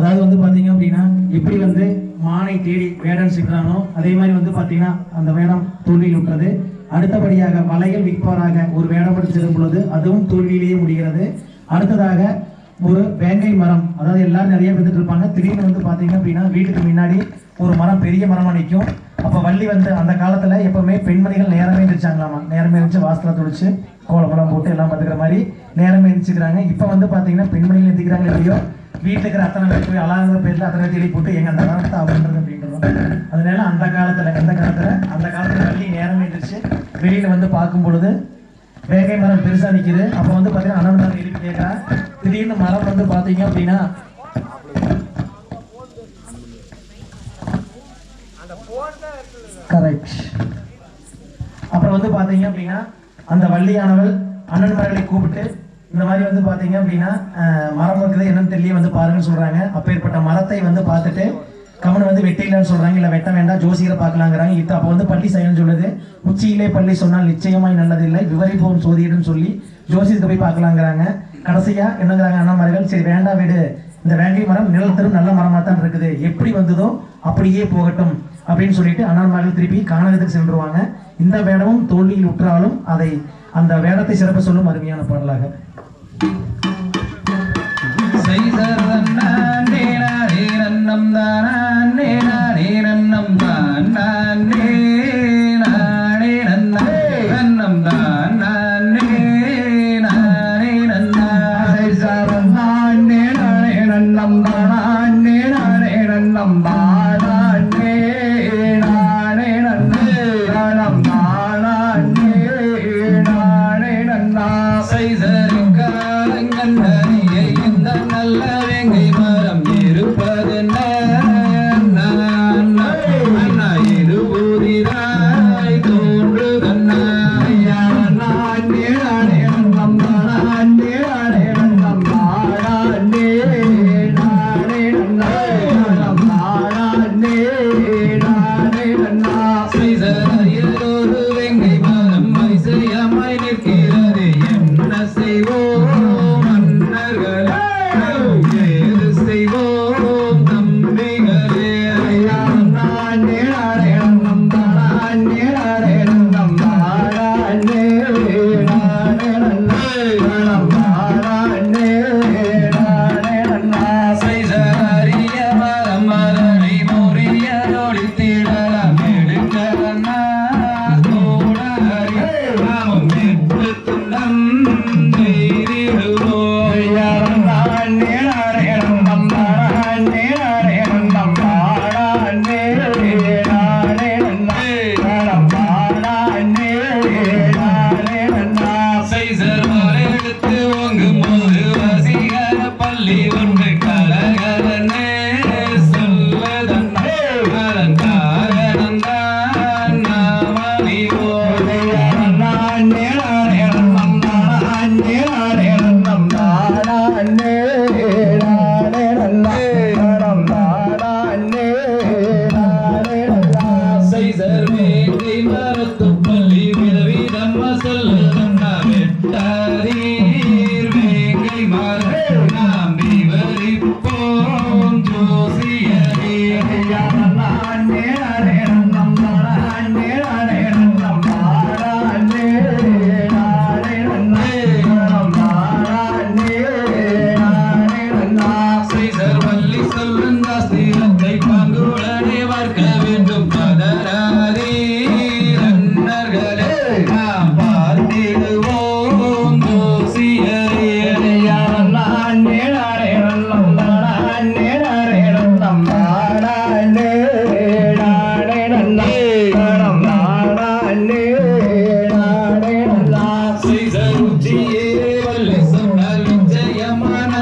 அதாவது வந்து பார்த்திங்க அப்படின்னா எப்படி வந்து மானை தேடி வேடம் சிக்கிறானோ அதே மாதிரி வந்து பார்த்தீங்கன்னா அந்த வேடம் தோல்வியில் விட்டது அடுத்தபடியாக வலையில் விற்பவராக ஒரு வேடம் எடுத்து செல்லும் பொழுது அதுவும் தோல்வியிலேயே முடிகிறது. அடுத்ததாக ஒரு வேங்கை மரம் அதாவது எல்லாரும் நிறைய பேர் இருப்பாங்க. திடீர்னு வந்து பார்த்தீங்க அப்படின்னா வீட்டுக்கு முன்னாடி ஒரு மரம் பெரிய மரமாக நிற்கும். அப்போ வள்ளி வந்து அந்த காலத்தில் எப்போவுமே பெண்மணிகள் நேரமே இருந்துச்சாங்களாமா நேரமே இருந்துச்சு வாசலை துடிச்சு கோலமெல்லாம் போட்டு எல்லாம் பார்த்துக்கிற மாதிரி நேரமே இருந்துச்சுக்கிறாங்க இப்போ வந்து பார்த்தீங்கன்னா பெண்மணிகள் எந்திக்கிறாங்க இல்லையோ வீட்டில் இருக்கிற அத்தனை பேர் போய் அலாங்கிற பேரில் அத்தனை தேடி போட்டு எங்கள் அந்த காலத்தை அவன்றது அப்படின்றோம். அதனால அந்த காலத்தில் எந்த காலத்தில் அந்த காலத்தில் வள்ளி நேரமே இருந்துச்சு வெளியில் வந்து பார்க்கும் பொழுது வேகை மரம் பெருசாக நிற்கிது அப்போ வந்து பார்த்தீங்கன்னா அண்ணன் தான் எழுப்பி கேட்கறா திடீர்னு மரம் வந்து பார்த்தீங்க அப்படின்னா கரெக்ட் அப்புறம் வந்து பார்த்தீங்க அப்படின்னா அந்த வள்ளியானவள் அண்ணன்மார்களை கூப்பிட்டு இந்த மாதிரி வந்து பாத்தீங்க அப்படின்னா மரம் இருக்குது என்னன்னு தெரியல வந்து பாருங்கன்னு சொல்றாங்க. அப்பேற்பட்ட மரத்தை வந்து பார்த்துட்டு கமன் வந்து வெட்டிடலன்னு சொல்றாங்க. இல்ல வெட்ட வேண்டாம் ஜோசியரை பார்க்கலாங்கிறாங்க. இது அப்போ வந்து பள்ளி செயல்னு சொல்லுது. உச்சியிலே பள்ளி சொன்னால் நிச்சயமாய் நல்லதில்லை. விவரிப்போம் சோதியிடும் சொல்லி ஜோசியத்துக்கு போய் பார்க்கலாங்கிறாங்க. கடைசியா என்னங்கிறாங்க அண்ணாமார்கள் சரி வேண்டாம் விடு. இந்த வேங்கை மரம் நிலத்தரும் நல்ல மரமா தான் இருக்குது. எப்படி வந்ததோ அப்படியே போகட்டும் அப்படின்னு சொல்லிட்டு அண்ணாமார்கள் திருப்பி கானகத்துக்கு சென்றுவாங்க இந்த வேடமும் தோல்வியில் உற்றாலும் அதை அந்த வேடத்தை சிறப்பு சொல்லும் அருமையான பாடலாக. நல்ல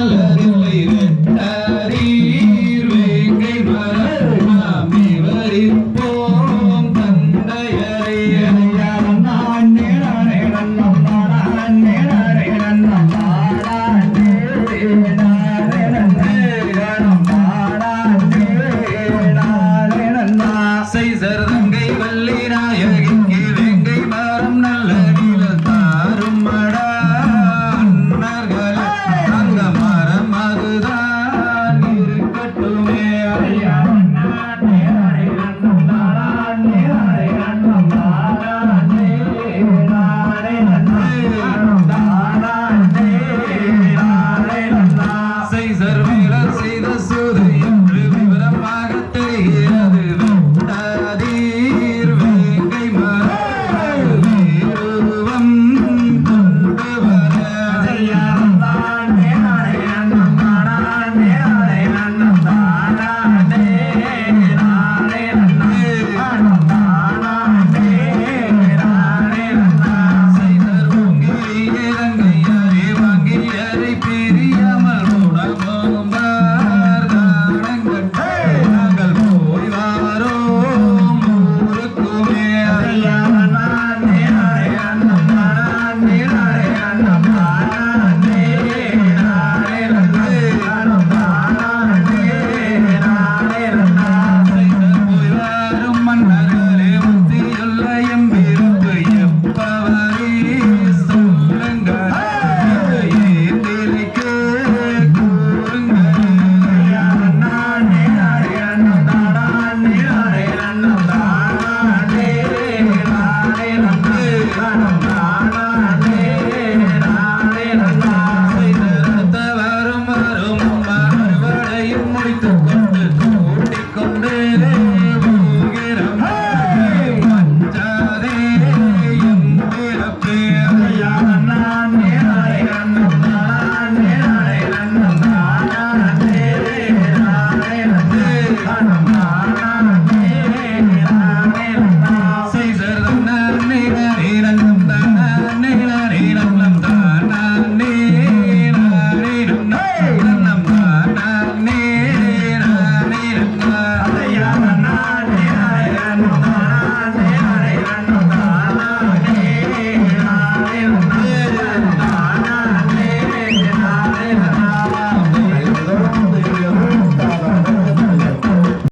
Yeah.